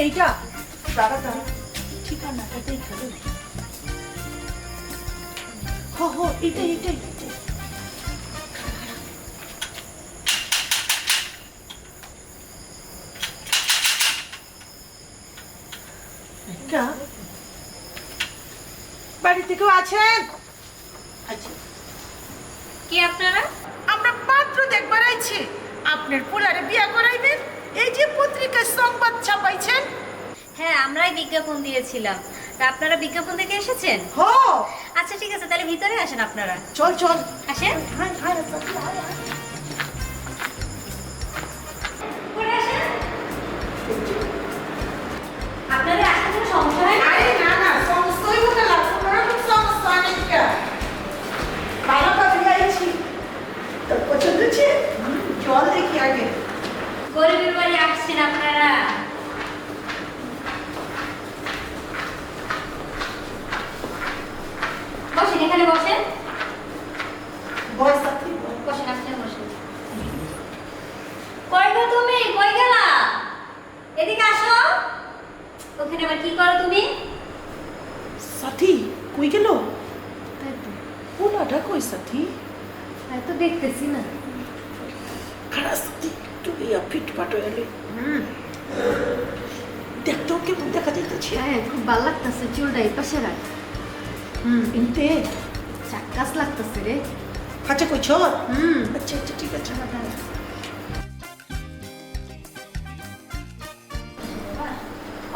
এইটা। ঠিকানাটা দেখে হ হ এটা বাড়িতে কেউ আছেন? আচ্ছা। কি আপনারা? আমরা পাত্র দেখবার আইছি। আপনার পোলারে বিয়া করাইবেন? এই যে পত্রিকায় সংবাদ ছাপাইছেন? হ্যাঁ আমরাই বিজ্ঞাপন দিয়েছিলাম। তা আপনারা বিজ্ঞাপন থেকে এসেছেন? হ। আচ্ছা ঠিক আছে তাহলে ভিতরে আসেন আপনারা। চল চল। আসেন। হ্যাঁ হায়। এখানে বসেন। বয় সাথী বয়। বসেন আপনি বসেন। কই গো তুমি? কই গেলা? এদিকে আসো। ওখানে আবার কি করো তুমি? সাথী কই গেল? পোলাটা কই সাথী? তো দেখতেছি না। খারাপ সাথী তুই ফিট পাট হয়ে দেখতেও কেমন দেখা যাইতেছে? হ্যাঁ খুব ভালো লাগতেছে। চুলটা এই পাশে রাখ। হুম ইনতে চাক্কাস লাগতেছে রে আচ্ছা কই ছ হুম আচ্ছা আচ্ছা ঠিক আছে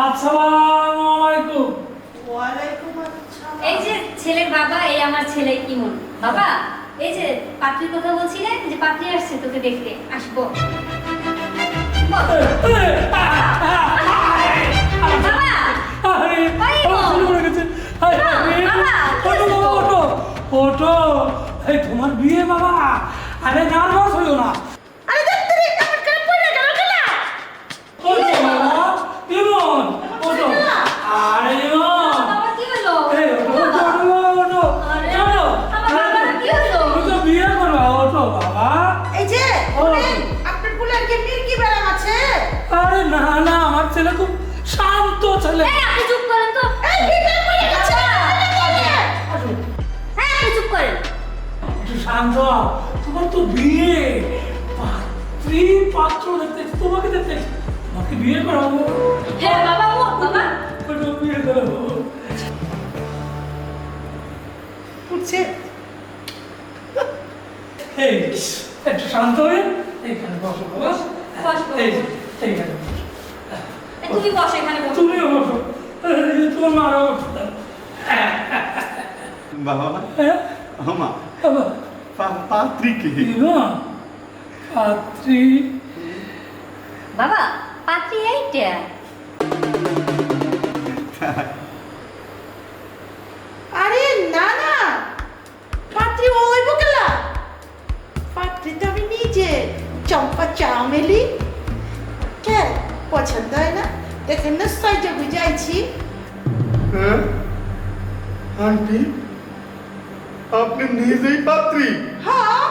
আসসালামু আলাইকুম ওয়ালাইকুম আসসালাম এই যে ছেলের বাবা এই আমার ছেলে ইমন বাবা এই যে পাত্রীর কথা বলছিলেন যে পাত্রী আসছে তোকে দেখতে আসব। বাবা ওঠো ওঠো। এই তোমার বিয়ে বাবা। আরে নার্ভাস হইও না। শান্ত তোমার তো বিয়ে। পাত্রী পাত্র দেখতে তোমাকে দেখতে তোমাকে বিয়ে করাবো। হ্যাঁ বাবা ও বাবা। ওটা বিয়ে করাবো। উঠছে। এই একটু শান্ত হয়ে এইখানে বসো বাবা। বসবো। এই এইখানে বসো। তুমি বসো এখানে বসো। তুমিও বসো। তোমার বসো বাবা হ্যাঁ? পা- পাত্রী কে পাত্রী বাবা পাত্রী এইটা আরে না না। পাত্রী ওই বকেলা। পাত্রী তো আমি নিজে। চম্পা চামেলি। কে? পছন্দ হয় না? দেখেন না সাইজে বুঝাইছি। হ্যাঁ? আন্টি? আপনি নিজেই পাত্রী। হ্যাঁ।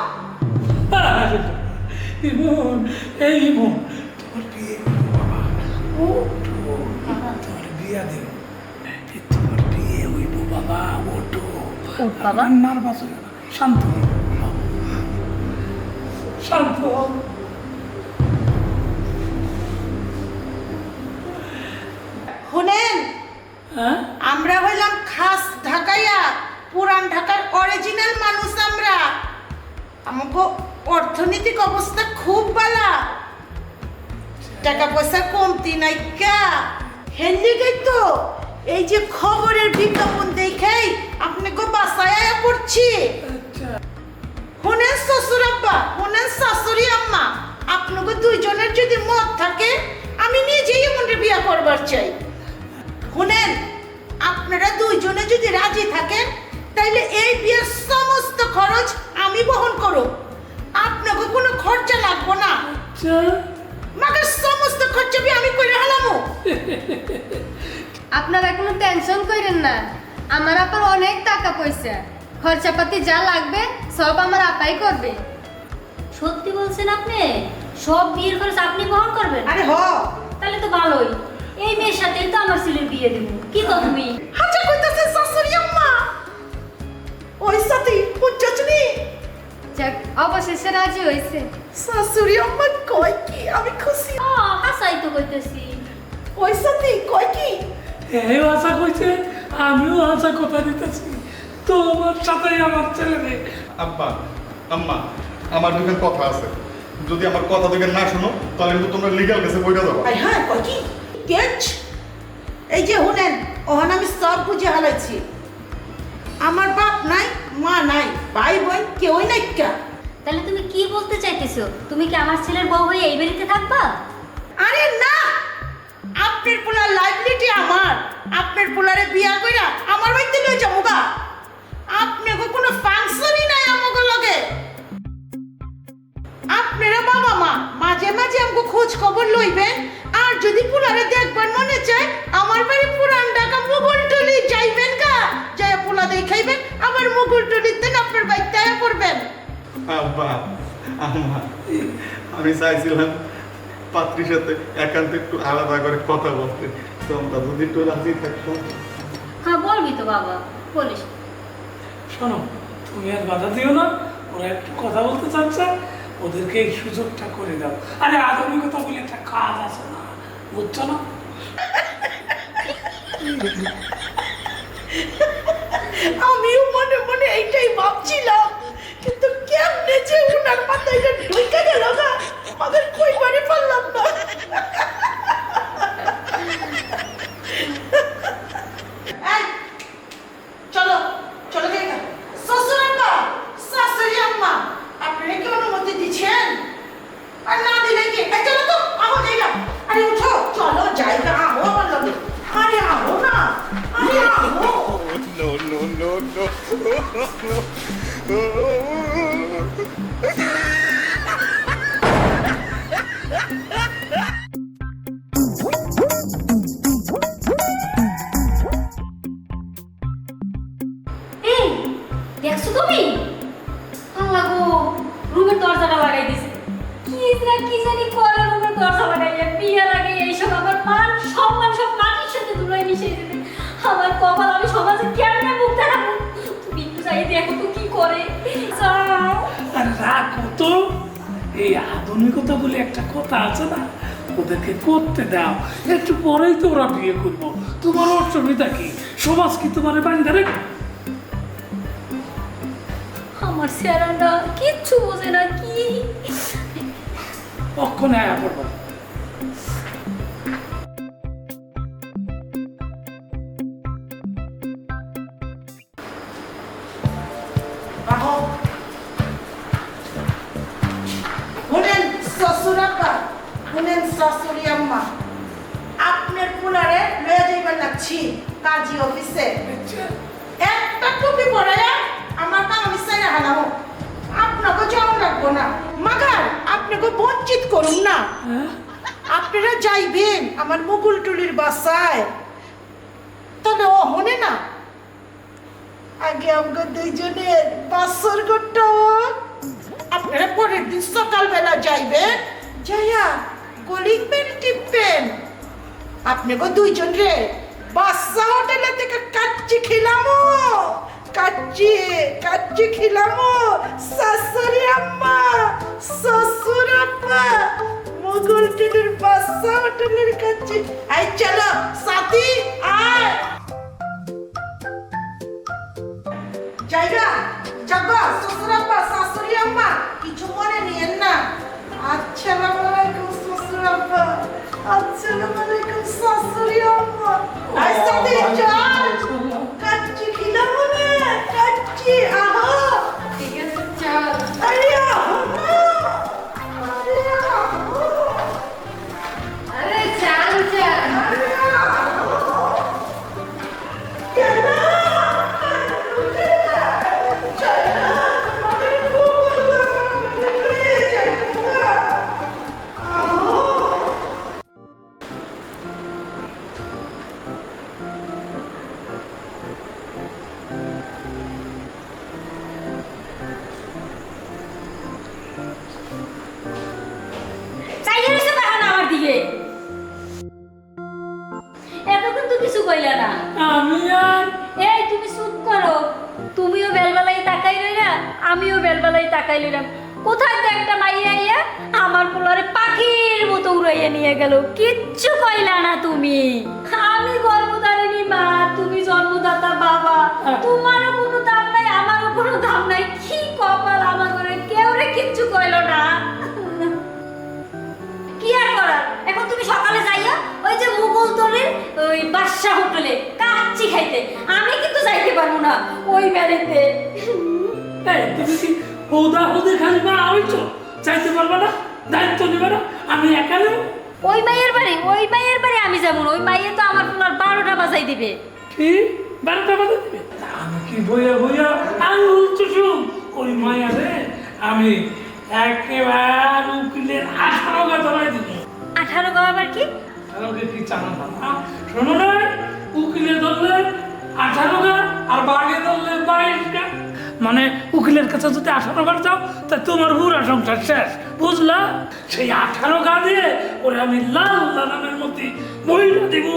ইমন এই ইমন তোমার বিয়ে বাবা। ও তোমার বিয়া দেব। তোমার বিয়ে হইব বাবা। ওটো বাবা। নার্ভাস হইও শান্ত শান্ত। শুনেন হ্যাঁ? আমরা হইলাম খাস ঢাকাইয়া। পুরান ঢাকার অরিজিনাল মানুষ আমরা। আমাকে অর্থনৈতিক অবস্থা খুব বালা টাকা পয়সা কমতি নাই কা। হেনদিকে তো। এই যে খবরের বিজ্ঞাপন দেখেই আপনাকে বাসায় আয়া পড়ছি। আচ্ছা। শুনেন শ্বশুর আব্বা শুনেন শাশুড়ি আম্মা। আপনাকে দুইজনের যদি মত থাকে আমি নিজেই মনে বিয়া করবার চাই। শুনেন আপনারা দুইজনে যদি রাজি থাকেন তাইলে এই বিয়ের সমস্ত খরচ আমি বহন করব আপনাকে কোনো খরচা লাগবো না। আচ্ছা মাকে সমস্ত খরচা বি আমি করে হালামো। আপনারা কোনো টেনশন করেন না। আমার আপার অনেক টাকা পয়সা। খরচাপাতি যা লাগবে সব আমার আপাই করবে। সত্যি বলছেন আপনি? সব বিয়ের খরচ আপনি বহন করবেন? আরে হ। তাহলে তো ভালোই। এই মেয়ের সাথেই তো আমার ছেলের বিয়ে দেবো। কি তো তুমি? হাজা কইতাছে শাশুড়ি ওই সাথে বুঝছনি যাক অবশেষে রাজি হয়েছে শাশুড়ি আম্মা কয় কি? আমি খুশি। আহ, হাসাই তো করতেছি ওই সাথে কয় কি? এই আশা কইছে আমিও আশা কথা দিতেছি। তোমার সাথে আমার ছেলে আব্বা আম্মা আমার দুখান কথা আছে। যদি আমার কথা থেকে না শোনো তাহলে কিন্তু তোমরা লিগ্যাল কেসে বইটা আই হ্যাঁ কয় কি? কেচ এই যে শুনেন ওখানে আমি সব বুঝে হালাইছি আমার নাই মা নাই ভাই বোন কেউই নাই কা। তাহলে তুমি কি বলতে চাইতেছো? তুমি কি আমার ছেলের বউ হয়ে এই বাড়িতে থাকবা? আরে না! আপনার পোলার লাইবিলিটি আমার। আপনার পোলারে বিয়া কইরা আমার বাড়িতে লই যাব গা। আপনি কোনো ফাংশনই নাই আমাকে লগে। আপনারা বাবা মা মাঝে মাঝে আমাকে খোঁজ খবর লইবেন। আর যদি পোলারে দেখবার মনে চায় আমার বাড়ি পুরান ঢাকা আম্মা আমি চাইছিলাম পাত্রীর সাথে একান্ত একটু আলাদা করে কথা বলতে। তোমরা যদি একটু রাজি থাকতো হ্যাঁ বলবি তো বাবা বলিস। শোনো তুমি আর বাধা দিও না ওরা একটু কথা বলতে চাচ্ছে ওদেরকে এই সুযোগটা করে দাও। আরে আধুনিকতা বলে একটা কাজ আছে না বুঝছ না? আমিও মনে মনে এইটাই ভাবছিলাম কিন্তু কেমনে যে উনার মাথায় ঢুকে গেল না আমাদের কই পারলাম না। Ah! এই আধুনিকতা বলে একটা কথা আছে না? ওদেরকে করতে দাও। একটু পরেই তো ওরা বিয়ে করব। তোমার অসুবিধা কি? সমাজ কি তোমার বান্ধা আমার স্যারান্ডা কিচ্ছু বোঝে না কি? অক্ষণে আয়া পড়ব লাগছি কাজী অফিসে। একটা টুপি পরায়া আমার কাম সাইরা হালামো। আপনাকে যাওয়া লাগবো না। মাগার আপনাকে বঞ্চিত করুন না। হ্যাঁ? আপনারা যাইবেন আমার মুগুল টুলির বাসায়। তবে ও হনে না। আগে আমাকে দুইজনের বাসর গোটা আপনারা পরের দিন সকালবেলা যাইবেন। যাইয়া কলিং বেল টিপবেন। আপনাকে দুইজন রে বাসা হোটেলে থেকে কাচ্চি খিলামো। কাচ্চি কাচ্চি খিলামো। শাশুড়ি আম্মা, শ্বশুর আব্বা মোগল টিনের বাসা হোটেলের কাচ্চি। আই চলো, সাথী, আয়। জায়গা যাবা শ্বশুর শাশুড়ি আম্মা, কিছু মনে নিয়েন না। আসসালামু আলাইকুম শ্বশুর আব্বা। আসসালামু আলাইকুম শাশুড়ি আম্মা আই সাথে চল কাচ্চি খিলাম না কাচ্চি আহা কইলা না? আমি আর এই তুমি চুপ করো। তুমিও বেলবেলায় তাকাই রইলা আমিও বেলবেলায় তাকাই লইলাম কোথায় তো একটা মাইয়া আইয়া আমার পোলারে পাখির মতো উড়াইয়া নিয়ে গেল? কিচ্ছু কইলা না তুমি। যে মুঘল তরের ওই বাদশা হোটেলে কাচ্চি খাইতে আমি কিন্তু যাইতে পারব না। ওই বাড়িতে। এই তুমি কি হৌদা হৌদি খালি মা হইছ চাইতে পারবে না? দায়িত্ব নেবে না? আমি একা নেব? ওই মাইয়ের বাড়ি ওই মাইয়ের বাড়ি আমি যাব না। ওই মাইয়ে তো আমার পোলার বারোটা বাজাই দিবে। কি? বারোটা বাজে দিবে? আমি কি বইয়া বইয়া আঙুল চুষুম? ওই মায়া রে আমি একেবারে উকিলের আঠারো গা ধরাই দিব। আঠারো গাও আবার কি? উকিলে আঠারো আর মানে উকিলের কাছে যদি আঠারো গাছ যাও তা তোমার বুড়া সংসার শেষ, বুঝলা? সেই আঠারো গা দিয়ে ওরে আমি লাল লালামের মধ্যে মহিলা দিব।